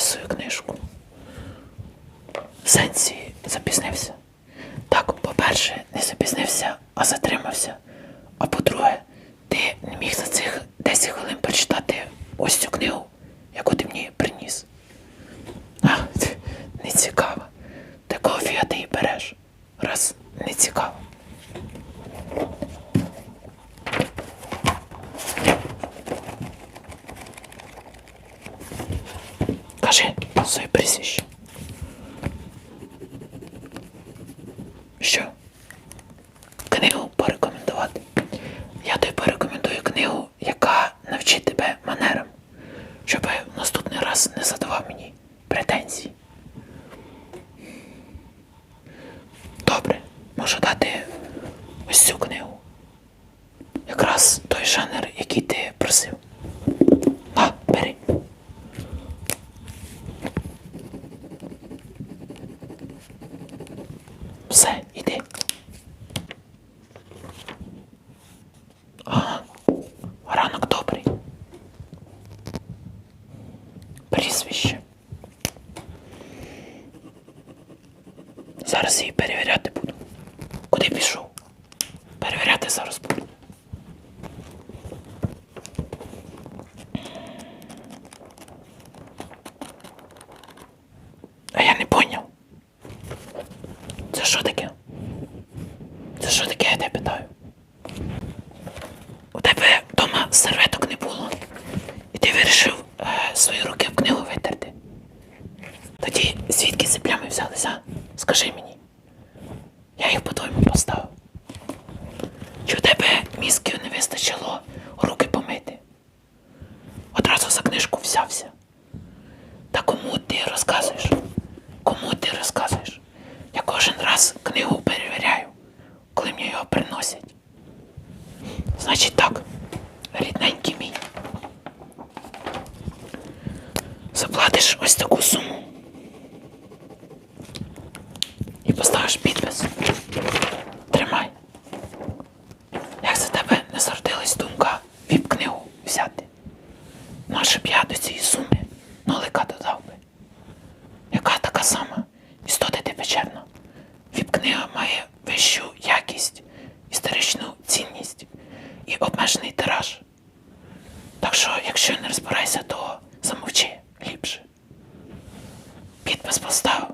свою книжку. Сенсі запізнився. Так, по-перше, не запізнився, а затримався. А по-друге, ти не міг за цих 10 хвилин прочитати ось цю книгу, яку ти мені приніс. А, не цікаво. Такого фіга ти її береш. Раз не цікаво. Кажи своє прізвище. Що? Книгу порекомендувати. Я тобі порекомендую книгу, яка навчить тебе манерам, щоб наступний раз не задавав мені претензій. Добре, можу дати ось цю книгу. Якраз той жанр, який ти просив. А, бери. Все, іди. Ранок добрий. Прізвище. Зараз її перевіряти буду. Куди пішов? Перевіряти зараз буду. А я не поняв. Це що таке? Це що таке, я тебе питаю? У тебе вдома серветок не було. І ти вирішив е, свої руки в книгу витерти. Тоді звідки ці плями взялися? Скажи мені. Я їх по-твоєму поставив. Чи у тебе мізків не вистачило руки помити? Одразу за книжку взявся. Та кому ти розказуєш? Кому ти розказуєш? Я кожен раз книгу перевіряю, коли мені його приносять. Значить так, рідненький мій. Заплатиш ось таку суму. І поставиш підпис. Тримай. Як за тебе не зардилась думка віп-книгу взяти? Наше б я до цієї суми обмежений тираж. Так що, якщо не розбирайся, то замовчи ліпше. Підпис поставив.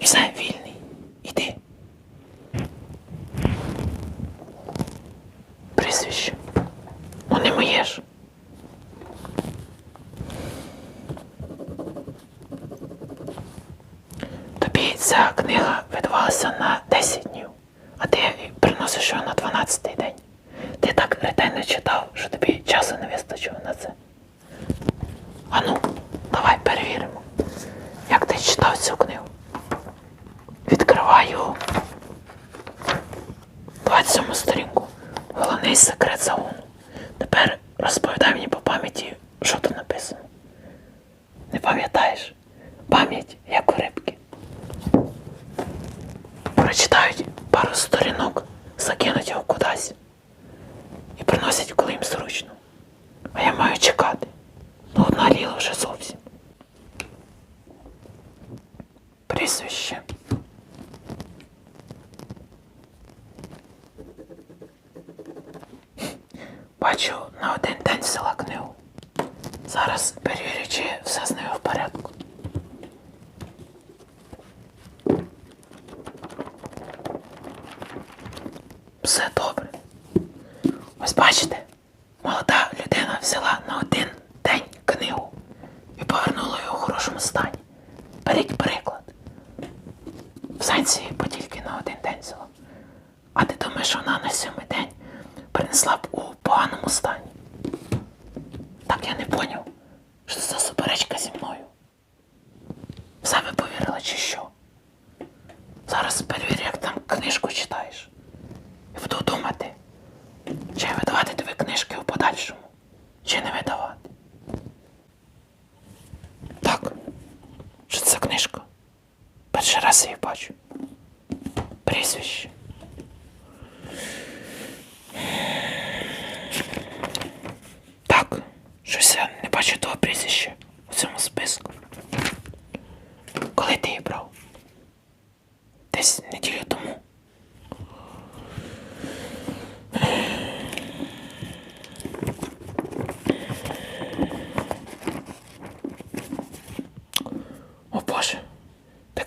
Все, вільний. Іди. Прізвище. Ну не моє ж. Тобі ця книга видавалася на 10 днів, а ти приносиш його на 12-й день. Ти так ретельно читав, що тобі часу не вистачило на це. Ану, давай перевіримо, як ти читав цю книгу. Відкриваю 27 сторінку. Головний секрет загону. Тепер розповідай мені по пам'яті, що тут написано. Не пам'ятаєш? Пам'ять як у рибки. Прочитають пару сторінок, закинуть його кудись і приносять, коли їм зручно. А я маю чекати. Ну, одна ліла вже зовсім. Прізвище. Бачу на один день взяла книгу. Зараз перевірю, чи все з нею в порядку. Все добре. Ось бачите, молода людина взяла на один день книгу і повернула її у хорошому стані. Беріть приклад. В сенсі, бо тільки на один день взяла. А ти думаєш, що вона на сьомий день принесла б у поганому стані? Так я не поняв, що це суперечка зі мною. В себе повірила чи що? Зараз перевір, як там книжку читаєш буду думати, чи видавати дві книжки в подальшому, чи не видавати. Так, що це книжка? Перший раз я її бачу. Прізвище. Так, щось я не бачу того прізвища у цьому списку. Коли ти її брав? Десь неділю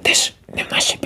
теж не в нашій